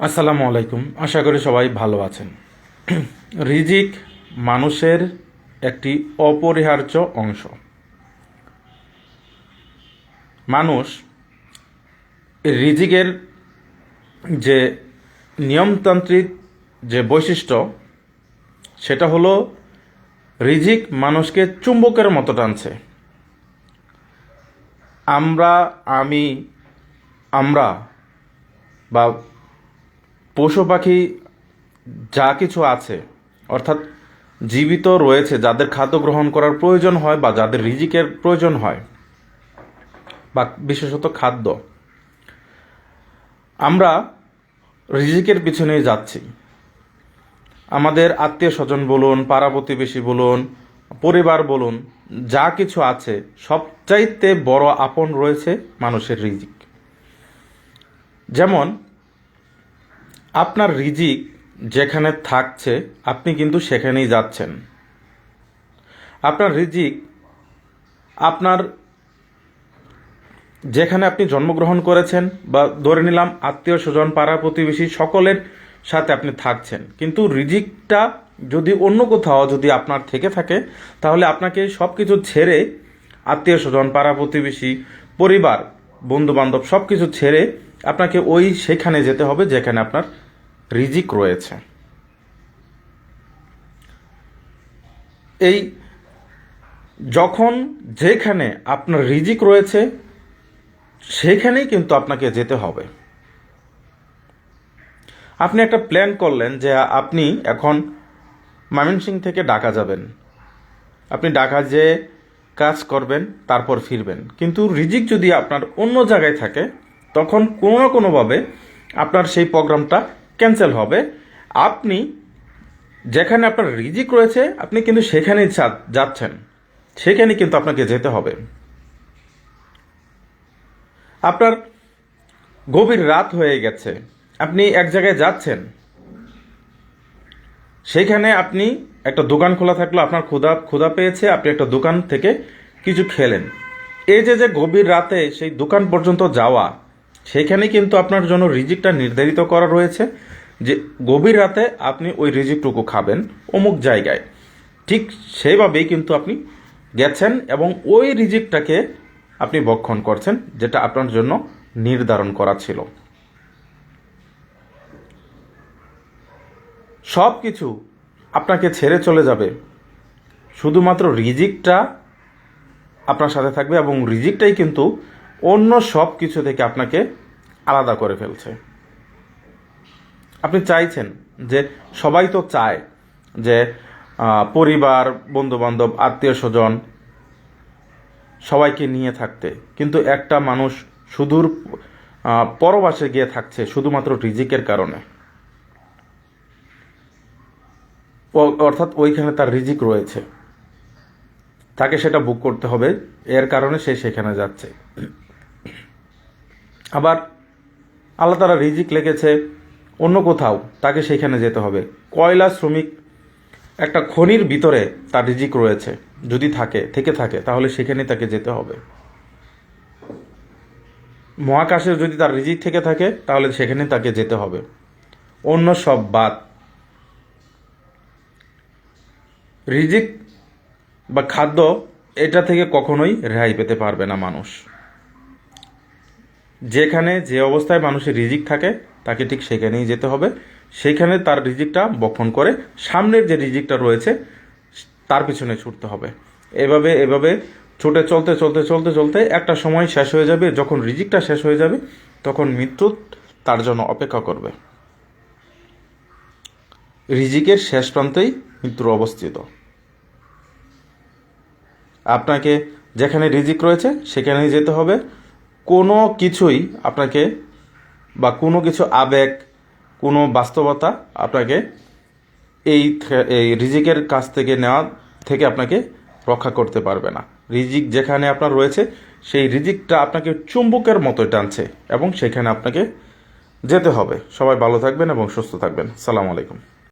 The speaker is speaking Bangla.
আসসালামু আলাইকুম। আশা করি সবাই ভালো আছেন। রিজিক মানুষের একটি অপরিহার্য অংশ। মানুষ রিজিকের যে নিয়মতান্ত্রিক যে বৈশিষ্ট্য, সেটা হলো রিজিক মানুষকে চুম্বকের মতো টানছে। আমরা, আমি, আমরা বা পশু পাখি যা কিছু আছে, অর্থাৎ জীবিত রয়েছে, যাদের খাদ্য গ্রহণ করার প্রয়োজন হয় বা যাদের রিজিকের প্রয়োজন হয়, বা বিশেষত খাদ্য। আমরা রিজিকের পিছনে যাচ্ছি। আমাদের আত্মীয় স্বজন বলুন, পাড়া প্রতিবেশী বলুন, পরিবার বলুন, যা কিছু আছে, সবচাইতে বড় আপন রয়েছে মানুষের রিজিক। যেমন আপনার রিজিক যেখানে থাকছে, আপনি কিন্তু সেখানেই যাচ্ছেন। আপনার রিজিক আপনার যেখানে আপনি জন্মগ্রহণ করেছেন বা ধরে নিলাম আত্মীয় স্বজন, পাড়া প্রতিবেশী সকলের সাথে আপনি থাকছেন। কিন্তু রিজিকটা যদি অন্য কোথাও যদি আপনার থেকে থাকে, তাহলে আপনাকে সব কিছু ছেড়ে আত্মীয় স্বজন, পাড়া প্রতিবেশী, পরিবার বন্ধু বান্ধব সব কিছু ছেড়ে আপনাকে ওই সেখানে যেতে হবে যেখানে আপনার রিজিক রয়েছে। এই যখন যেখানে আপনার রিজিক রয়েছে, সেখানেই কিন্তু আপনাকে যেতে হবে। আপনি একটা প্ল্যান করলেন যে আপনি এখন ময়মনসিং থেকে ঢাকা যাবেন। আপনি ঢাকা যেয়ে কাজ করবেন, তারপর ফিরবেন। কিন্তু রিজিক যদি আপনার অন্য জায়গায় থাকে তখন কোনো না কোনোভাবে আপনার সেই প্রোগ্রামটা ক্যান্সেল হবে। আপনি যেখানে আপনার রিজিক রয়েছে, আপনি কিন্তু সেখানেই যাচ্ছেন। সেখানে কিন্তু আপনাকে যেতে হবে। আপনার গভীর রাত হয়ে গেছে। আপনি এক জায়গায় যাচ্ছেন। সেখানে আপনি একটা দোকান খোলা থাকল, আপনার ক্ষুধা ক্ষুধা পেয়েছে, আপনি একটা দোকান থেকে কিছু খেলেন। এই যে যে গভীর রাতে সেই দোকান পর্যন্ত যাওয়া সেখানে কিন্তু আপনার জন্য রিজিকটা নির্ধারিত করা রয়েছে যে গভীর রাতে আপনি ওই রিজিকটুকু খাবেন অমুক জায়গায়। ঠিক সেভাবেই কিন্তু আপনি গেছেন এবং ওই রিজিকটাকে আপনি বক্ষণ করছেন যেটা আপনার জন্য নির্ধারণ করা ছিল। সব কিছু আপনাকে ছেড়ে চলে যাবে। শুধুমাত্র রিজিকটা আপনার সাথে থাকবে এবং রিজিকটাই কিন্তু অন্য সব কিছু থেকে আপনাকে আলাদা করে ফেলছে। আপনি চাইছেন যে সবাই তো চায় যে পরিবার, বন্ধুবান্ধব, আত্মীয় স্বজন সবাইকে নিয়ে থাকতে। কিন্তু একটা মানুষ সুদূর পরবাসে গিয়ে থাকছে শুধুমাত্র রিজিকের কারণে। অর্থাৎ ওইখানে তার রিজিক রয়েছে। তাকে সেটা বুক করতে হবে, এর কারণে সে সেখানে যাচ্ছে। আবার আল্লাহ তারা রিজিক লেগেছে অন্য কোথাও, তাকে সেখানে যেতে হবে। কয়লা শ্রমিক একটা খনির ভিতরে তার রিজিক রয়েছে, যদি থাকে, থেকে থাকে, তাহলে সেখানে তাকে যেতে হবে। মহাকাশে যদি তার রিজিক থেকে থাকে, তাহলে সেখানে তাকে যেতে হবে। অন্য সব বাদ। রিজিক বা খাদ্য এটা থেকে কখনোই রেহাই পেতে পারবে না মানুষ। যেখানে যে অবস্থায় মানুষের রিজিক থাকে, তাকে ঠিক সেখানেই যেতে হবে। সেখানে তার রিজিকটা বক্ষণ করে, সামনের যে রিজিকটা রয়েছে, তার পিছনে ছুটতে হবে। এভাবে এভাবে ছুটে চলতে চলতে চলতে চলতে একটা সময় শেষ হয়ে যাবে। যখন রিজিকটা শেষ হয়ে যাবে, তখন মৃত্যু তার জন্য অপেক্ষা করবে। রিজিকের শেষ প্রান্তেই মৃত্যুর অবস্থিত। আপনাকে যেখানে রিজিক রয়েছে, সেখানেই যেতে হবে। কোনো কিছুই আপনাকে বা কোনো কিছু আবেগ, কোনো বাস্তবতা আপনাকে এই এই রিজিকের কাছ থেকে নেওয়া থেকে আপনাকে রক্ষা করতে পারবে না। রিজিক যেখানে আপনার রয়েছে, সেই রিজিকটা আপনাকে চুম্বকের মতো টানছে এবং সেখানে আপনাকে যেতে হবে। সবাই ভালো থাকবেন এবং সুস্থ থাকবেন। সালাম আলাইকুম।